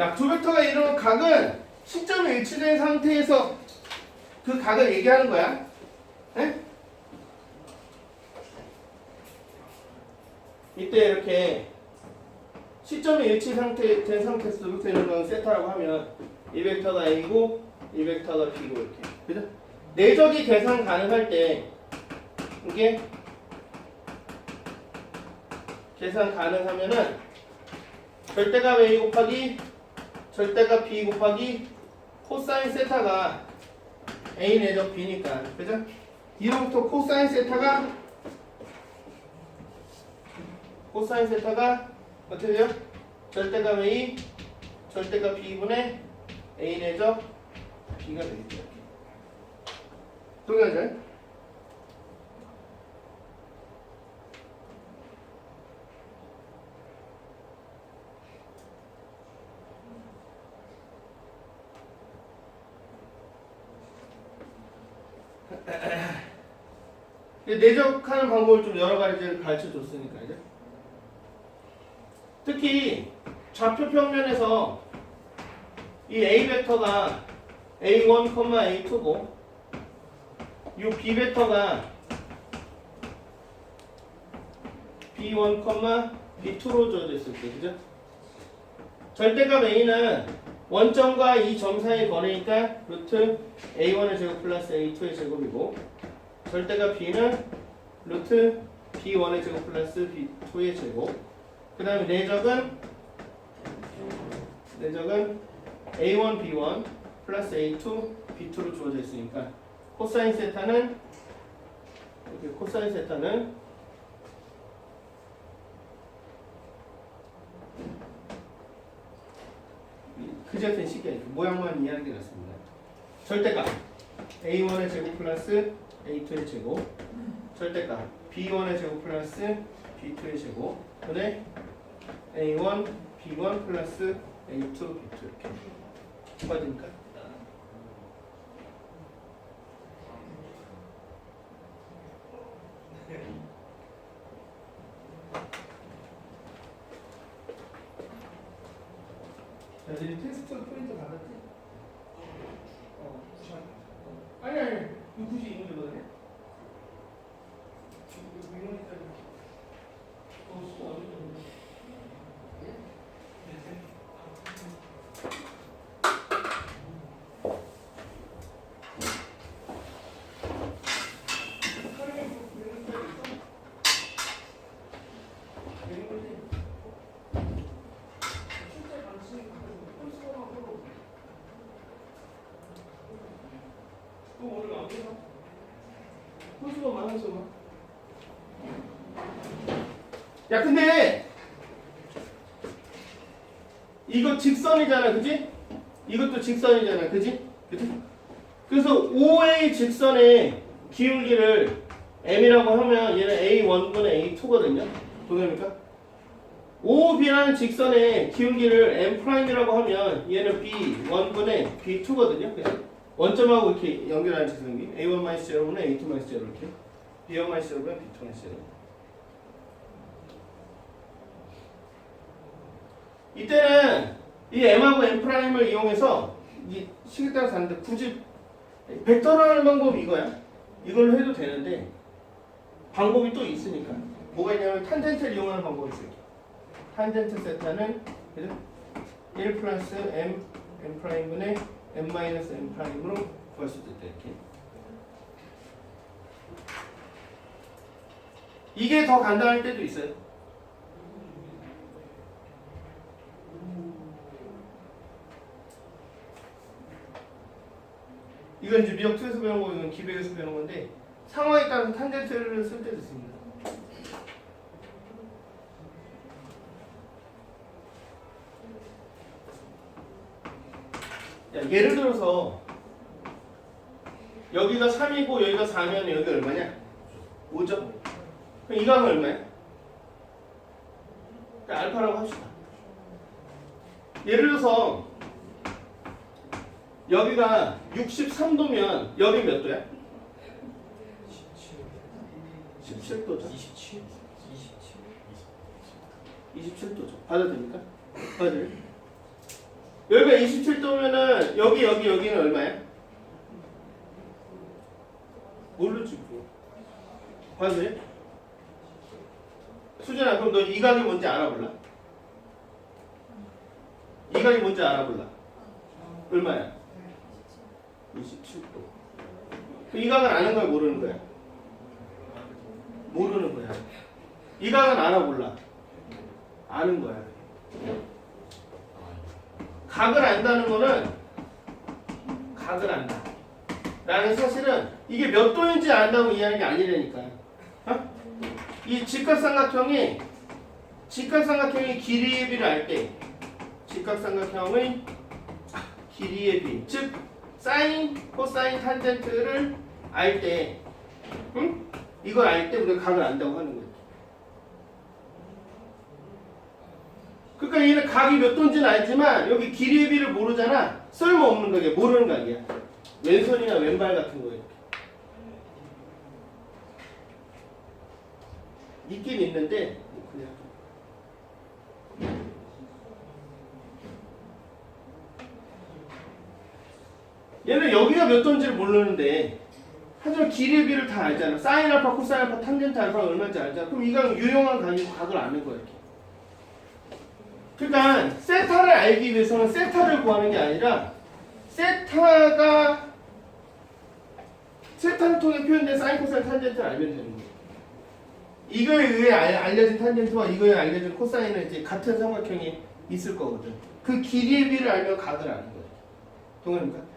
약조 벡터가 이루는 각은 시점이 일치된 상태에서 그 각을 얘기하는 거야. 에? 이때 이렇게 시점이 일치 상태 된 상태에서 이렇게 되는 건 세타라고 하면 이 벡터가 A고 이 벡터가 B고 이렇게 그죠? 내적이 계산 가능할 때 이게 계산 가능하면은 절대값 A 곱하기 절대값 B 곱하기 코사인 세타가 A 내적 B니까 그죠? 이로부터 코사인 세타가 코사인 세타가 어떻게 돼요? 절대값 A 절대값 B분의 A 내적 B가 되겠죠 동의하죠? 내적하는 방법을 좀 여러 가지를 가르쳐 줬으니까 이제 특히 좌표 평면에서 이 A 벡터가 A1, A2고 이 B 벡터가 B1, B2로 주어져 있을 때 그죠? 절대값 A는 원점과 이 점 사이의 거리니까 루트 A1의 제곱 플러스 A2의 제곱이고 절대값 B는 루트 B1의 제곱 플러스 B2의 제곱. 그 다음에 내적은 내적은 A1, B1 플러스 A2, B2로 주어져 있으니까 코사인 세타는 이렇게 코사인 세타는 그저 같은 식이야 모양만 이해하는 게 낫습니다. 절대값 A1의 제곱 플러스 A2의 제곱 절대값 B1의 제곱 플러스 B2의 제곱 근데 A1, B1 플러스 A2, B2 이렇게 맞으니까 자, 이제 테스트 프린트 받았지? 어, 아니 아니, 이거 굳이 이 문제거든요. 이거 이거니까 이렇게. 어, 수 어디 있는데? 또 오늘 안 돼서 호수가 많아서 막. 야 근데 이거 직선이잖아 그지? 이것도 직선이잖아 그지? 그지? 그래서 OA 직선의 기울기를 M이라고 하면 얘는 A1분의 A2거든요 동일합니까? OB라는 직선의 기울기를 M'이라고 하면 얘는 B1분의 B2거든요 그죠? 원점하고 이렇게 연결하는 직선기 A1-0분의 A2-0 이렇게 B1-0분의 B2-0 이때는 이 M하고 M'을 이용해서 이 식에 따라서 하는데 굳이 벡터로 하는 방법이 이거야? 이걸로 해도 되는데 방법이 또 있으니까. 뭐가 있냐면 탄젠트를 이용하는 방법이 있어요. 탄젠트 세타는 그죠? 1 플러스 M M'분의 M-M'으로 구할 수도 있다 이렇게. 이게 더 간단할 때도 있어요 이건 이제 미역 2에서 배운 거 이건 기백에서 배운 건데 상황에 따라서 탄젠트를 쓸 때도 있습니다 야, 예를 들어서 여기가 3이고 여기가 4면 여기 얼마냐? 5죠? 그럼 하면 얼마야? 그러니까 알파라고 합시다. 예를 들어서 여기가 63도면 여기 몇 도야? 17도죠. 27 27 27도죠. 받아들입니까? 받아들여? 여기가 27도면은 여기 여기 여기는 얼마야? 모르지 뭐. 맞아요? 수진아 그럼 너 이 각이 뭔지 알아볼라? 이 각이 뭔지 알아볼라? 얼마야? 27도. 이 각은 아는 거야 모르는 거야? 모르는 거야. 이 각은 알아 몰라? 아는 거야. 각을 안다는 거는 각을 안다. 라는 사실은 이게 몇 도인지 안다고 이해하는 게 아니라니까. 어? 이 직각삼각형이 직각삼각형의 길이의 비를 알 때 직각삼각형의 길이의 비, 즉 사인, 코사인, 탄젠트를 알 때, 응? 이걸 알 때 우리가 각을 안다고 하는 거예요. 그러니까 얘는 각이 몇 도인지는 알지만 여기 길이의 비를 모르잖아. 쓸모없는 거야. 모르는 각이야. 왼손이나 왼발 같은 거예요. 있긴 있는데 그냥 얘는 여기가 몇 도인지를 모르는데 하지만 길이의 비를 다 알잖아. 사인 알파, 코사인 알파, 탄젠트 알파가 얼마인지 알잖아. 그럼 이 각은 유용한 각이고 각을 아는 거야. 이렇게. 그러니까 세타를 알기 위해서는 세타를 구하는 게 아니라 세타가 세타를 통해 표현된 사인, 코사인, 탄젠트를 알면 되는 거예요. 이거에 의해 알, 알려진 탄젠트와 이거에 알려진 코사인은 이제 같은 삼각형이 있을 거거든. 그 길이의 비를 알면 각을 아는 거예요. 동의합니까?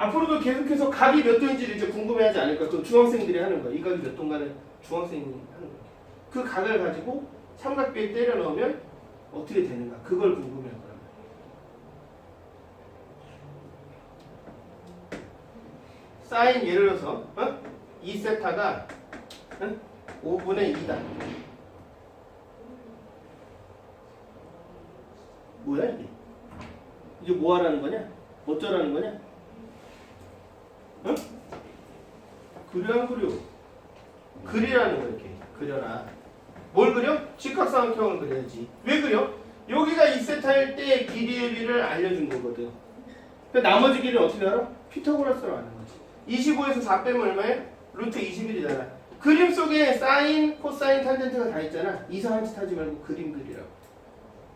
앞으로도 계속해서 각이 몇 도인지를 이제 궁금해하지 않을까? 또 중학생들이 하는 거야. 이 각이 몇 도인가는 중학생이 하는 거야. 그 각을 가지고 삼각비에 때려 넣으면 어떻게 되는가? 그걸 궁금해할 말이야. 사인 예를 들어서 어? 2세타가 어? 5분의 2다. 뭐야 이게? 이게 뭐 하라는 거냐? 어쩌라는 거냐? 응? 그려 안 그려? 그리라는 거 이렇게 그려라. 뭘 그려? 직각삼각형을 그려야지. 왜 그려? 여기가 2세타일 때 길이의 비를 알려준 거거든. 그 나머지 길이는 어떻게 알아? 피타고라스로 아는 거지. 25에서 4 빼면 얼마야? 루트 21이잖아. 그림 속에 사인, 코사인, 탄젠트가 다 있잖아. 이상한 짓 하지 말고 그림 그리라고.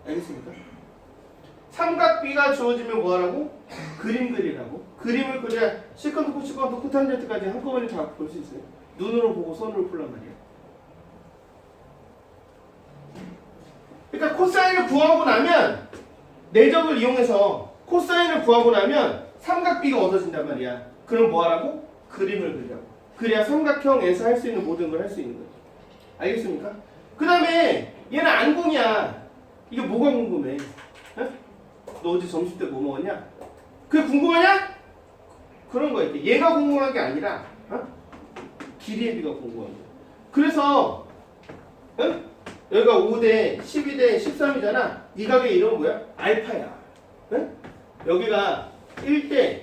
알겠습니까? 삼각비가 주어지면 뭐하라고? 그림 그리라고. 그림을 그려야 시컨트, 코시컨트, 코탄젠트까지 한꺼번에 다 볼 수 있어요. 눈으로 보고 손으로 풀란 말이야. 그러니까 코사인을 구하고 나면 내적을 이용해서 코사인을 구하고 나면 삼각비가 얻어진단 말이야. 그럼 뭐하라고? 그림을 그리라고. 그래야 삼각형에서 할 수 있는 모든 걸 할 수 있는 거지. 알겠습니까? 그 다음에 얘는 안궁이야. 이게 뭐가 궁금해? 어? 너 어제 점심 때 뭐 먹었냐? 그게 궁금하냐? 그런 거야. 얘가 궁금한 게 아니라 어? 길이의 비가 궁금한 거야. 그래서 어? 여기가 5대 12대 13이잖아. 이 각의 이름은 뭐야? 알파야. 어? 여기가 1대